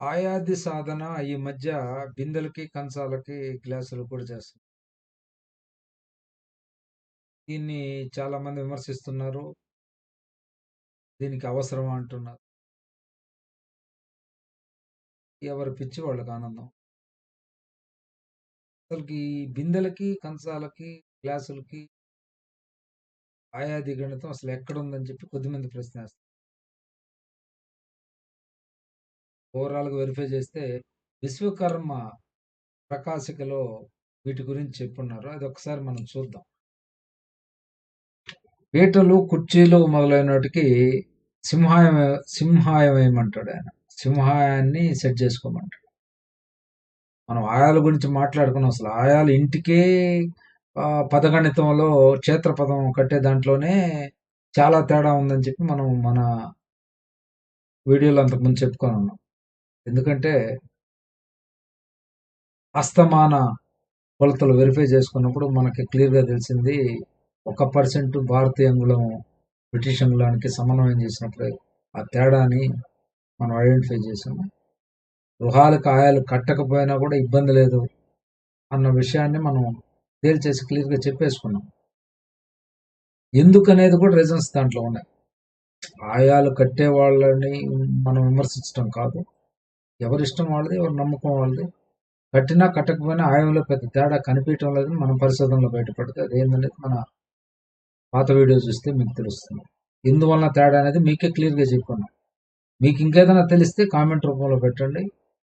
ఆయాది సాధన ఈ మధ్య బిందెలకి, కంచాలకి గ్లాసులు కూడా చేస్తున్నారు. దీన్ని చాలామంది విమర్శిస్తున్నారు. దీనికి అవసరమా అంటున్నారు. ఎవరి పిచ్చి వాళ్ళకి ఆనందం. అసలుకి ఈ బిందెలకి, కంచాలకి, గ్లాసులకి ఆయాది గణితం అసలు ఎక్కడుందని చెప్పి కొద్దిమంది ప్రశ్నేస్తారు. ఓవరాల్‌గా వెరిఫై చేస్తే విశ్వకర్మ ప్రకాశికలో వీటి గురించి చెప్పున్నారు. అది ఒకసారి మనం చూద్దాం. పీటలు, కుర్చీలు మొదలైనటికి సింహాయం సింహాయం వేయమంటాడు ఆయన. సింహాయాన్ని సెట్ చేసుకోమంటాడు. మనం ఆయాల గురించి మాట్లాడుకున్నాం అసలు. ఆయాలు ఇంటికే పదగణితంలో క్షేత్రపదం కట్టే దాంట్లోనే చాలా తేడా ఉందని చెప్పి మనం మన వీడియోలో అంతకుముందు చెప్పుకొని ఉన్నాం. ఎందుకంటే అస్తమాన కొలతలు వెరిఫై చేసుకున్నప్పుడు మనకి క్లియర్‌గా తెలిసింది. ఒక పర్సెంట్ భారతీయ అంగుళం బ్రిటిష్ అంగుళానికి సమన్వయం చేసినప్పుడు ఆ తేడాని మనం ఐడెంటిఫై చేసాము. గృహాలకు ఆయాలు కట్టకపోయినా కూడా ఇబ్బంది లేదు అన్న విషయాన్ని మనం తేల్చేసి క్లియర్‌గా చెప్పేసుకున్నాం. ఎందుకనేది కూడా రీజన్స్ దాంట్లో ఉన్నాయి. ఆయాలు కట్టే వాళ్ళని మనం విమర్శించడం కాదు. ఎవరి ఇష్టం వాళ్ళది, ఎవరి నమ్మకం వాళ్ళది. కట్టినా కట్టకపోయినా ఆయంలో పెద్ద తేడా కనిపించడం లేదని మన పరిశోధనలో బయటపడితే అదేందనేది మన పాత వీడియో చూస్తే మీకు తెలుస్తుంది. ఇందువలన తేడా అనేది మీకే క్లియర్‌గా చెప్పాను మీకు ఇంకేదైనా తెలిస్తే కామెంట్ రూపంలో పెట్టండి.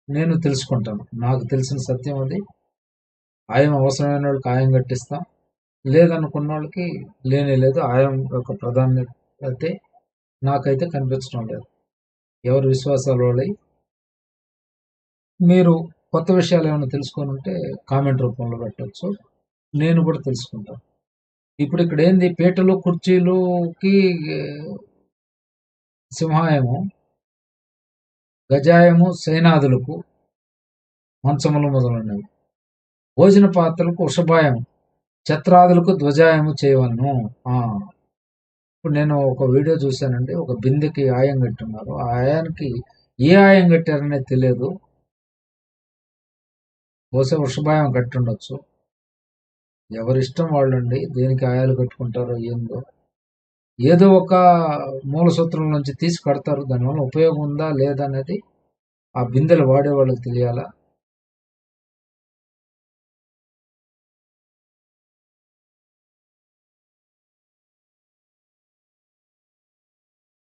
నేను తెలుసుకుంటాను. నాకు తెలిసిన సత్యం అది. ఆయం అవసరమైన వాళ్ళకి ఆయం కట్టిస్తాం. లేదనుకున్న వాళ్ళకి లేనే లేదు. ఆయం యొక్క ప్రాధాన్యత అయితే నాకైతే కనిపించడం లేదు. ఎవరు విశ్వాసాలు వాళ్ళయి. మీరు కొత్త విషయాలు ఏమైనా తెలుసుకోనుంటే కామెంట్ రూపంలో పెట్టొచ్చు. నేను కూడా తెలుసుకుంటాను. ఇప్పుడు ఇక్కడ ఏంది పీటలు, కుర్చీలుకి సింహాయము, గజాయము సేనాదులకు మంచములు మొదలైనవి. భోజన పాత్రలకు వృషభాయం, ఛత్రాదులకు ధ్వజాయము చేయవలను ఇప్పుడు నేను ఒక వీడియో చూశానండి. ఒక బిందెకి ఆయం కట్టున్నారు. ఆ ఆయానికి ఏ ఆయం కట్టారనేది తెలియదు. బహుశా వృషభాయం కట్టుండొచ్చు. ఎవరిష్టం వాళ్ళండి. దేనికి ఆయాలు కట్టుకుంటారో ఏందో. ఏదో ఒక మూల సూత్రం నుంచి తీసి కడతారు. దానివల్ల ఉపయోగం ఉందా? లేదా? అనేది ఆ బిందెలు వాడే వాళ్ళకి తెలియాలా?